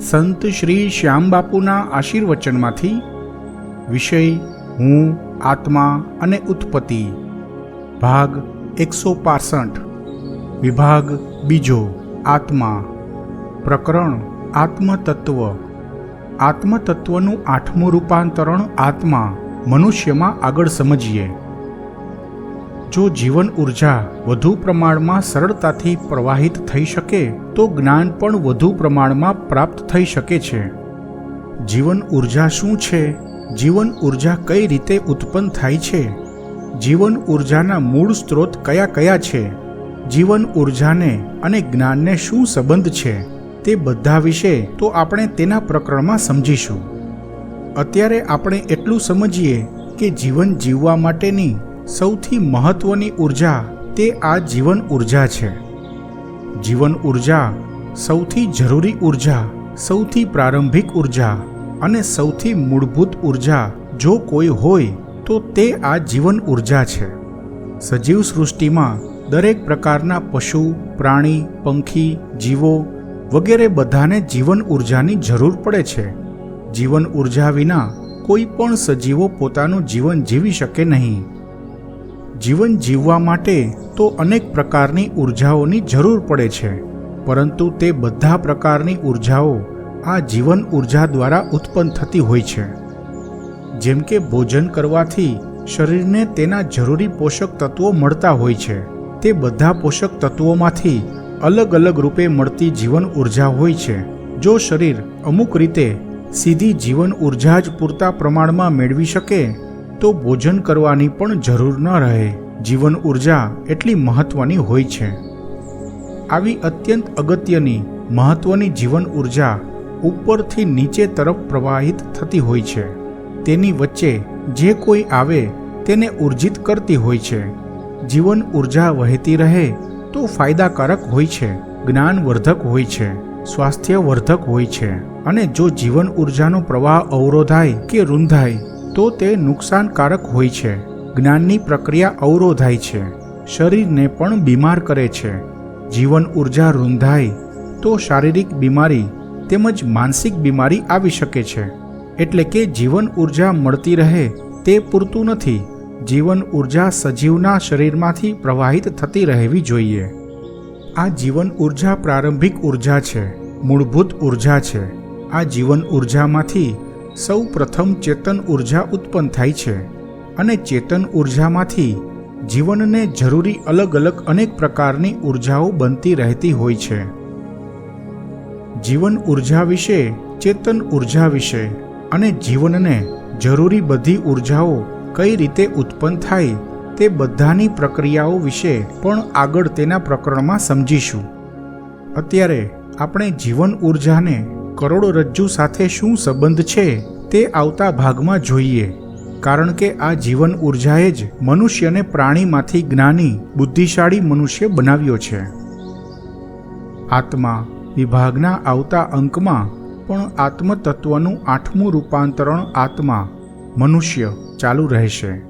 સંત શ્રી શ્યામબાપુના આશીર્વચનમાંથી વિષય, હું, આત્મા અને ઉત્પત્તિ, ભાગ એકસો પાસઠ, વિભાગ બીજો, આત્મા, પ્રકરણ, આત્મતત્વ. આત્મતત્વનું આઠમું રૂપાંતરણ આત્મા, મનુષ્યમાં આગળ સમજીએ. જો જીવન ઊર્જા વધુ પ્રમાણમાં સરળતાથી પ્રવાહિત થઈ શકે, તો જ્ઞાન પણ વધુ પ્રમાણમાં પ્રાપ્ત થઈ શકે છે. જીવન ઊર્જા શું છે? જીવન ઊર્જા કઈ રીતે ઉત્પન્ન થાય છે? જીવન ઉર્જાના મૂળ સ્ત્રોત કયા કયા છે? જીવન ઉર્જાને અને જ્ઞાનને શું સંબંધ છે? તે બધા વિશે તો આપણે તેના પ્રકરણમાં સમજીશું. અત્યારે આપણે એટલું સમજીએ કે જીવન જીવવા માટેની સૌથી મહત્વની ઊર્જા તે આ જીવન ઊર્જા છે. જીવન ઊર્જા સૌથી જરૂરી ઊર્જા, સૌથી પ્રારંભિક ઊર્જા અને સૌથી મૂળભૂત ઊર્જા જો કોઈ હોય તો તે આ જીવન ઊર્જા છે. સજીવ સૃષ્ટિમાં દરેક પ્રકારના પશુ, પ્રાણી, પંખી, જીવો વગેરે બધાને જીવન ઉર્જાની જરૂર પડે છે. જીવન ઊર્જા વિના કોઈ પણ સજીવો પોતાનું જીવન જીવી શકે નહીં. જીવન જીવવા માટે તો અનેક પ્રકારની ઉર્જાઓની જરૂર પડે છે. પરંતુ તે બધા પ્રકારની ઉર્જાઓ આ જીવન ઊર્જા દ્વારા ઉત્પન્ન થતી હોય છે. જેમ કે ભોજન કરવાથી શરીરને તેના જરૂરી પોષક તત્વો મળતા હોય છે. તે બધા પોષક તત્વોમાંથી અલગ અલગ રૂપે મળતી જીવન ઊર્જા હોય છે. જો શરીર અમુક રીતે સીધી જીવન ઊર્જા જ પૂરતા પ્રમાણમાં મેળવી શકે તો ભોજન કરવાની પણ જરૂર ન રહે. જીવન ઊર્જા એટલી મહત્વની હોય છે. આવી અત્યંત અગત્યની, મહત્વની જીવન ઊર્જા ઉપરથી નીચે તરફ પ્રવાહિત થતી હોય છે. તેની વચ્ચે જે કોઈ આવે, તેને ઉર્જિત કરતી હોય છે. જીવન ઊર્જા વહેતી રહે તો ફાયદાકારક હોય છે, જ્ઞાનવર્ધક હોય છે, સ્વાસ્થ્યવર્ધક હોય છે. અને જો જીવન ઉર્જાનો પ્રવાહ અવરોધાય કે રૂંધાય તો તે નુકસાનકારક હોય છે. જ્ઞાનની પ્રક્રિયા અવરોધાય છે. શરીરને પણ બીમાર કરે છે. જીવન ઊર્જા રૂંધાય તો શારીરિક બીમારી તેમજ માનસિક બીમારી આવી શકે છે. એટલે કે જીવન ઊર્જા મળતી રહે તે પૂરતું નથી. જીવન ઊર્જા સજીવના શરીરમાંથી પ્રવાહિત થતી રહેવી જોઈએ. આ જીવન ઊર્જા પ્રારંભિક ઊર્જા છે. મૂળભૂત ઊર્જા છે. આ જીવન ઉર્જામાંથી સૌ પ્રથમ ચેતન ઊર્જા ઉત્પન્ન થાય છે અને ચેતન ઉર્જામાંથી જીવનને જરૂરી અલગ અલગ અનેક પ્રકારની ઉર્જાઓ બનતી રહેતી હોય છે. જીવન ઊર્જા વિશે, ચેતન ઊર્જા વિશે અને જીવનને જરૂરી બધી ઉર્જાઓ કઈ રીતે ઉત્પન્ન થાય તે બધાની પ્રક્રિયાઓ વિશે પણ આગળ તેના પ્રકરણમાં સમજીશું. અત્યારે આપણે જીવન ઉર્જાને કરોડરજ્જુ સાથે શું સંબંધ છે તે આવતા ભાગમાં જોઈએ. કારણ કે આ જીવન ઉર્જાએ જ મનુષ્યને પ્રાણીમાંથી જ્ઞાની, બુદ્ધિશાળી મનુષ્ય બનાવ્યો છે. આત્મા વિભાગના આવતા અંકમાં પણ આત્મતત્વનું આઠમું રૂપાંતરણ આત્મા, મનુષ્ય ચાલુ રહેશે.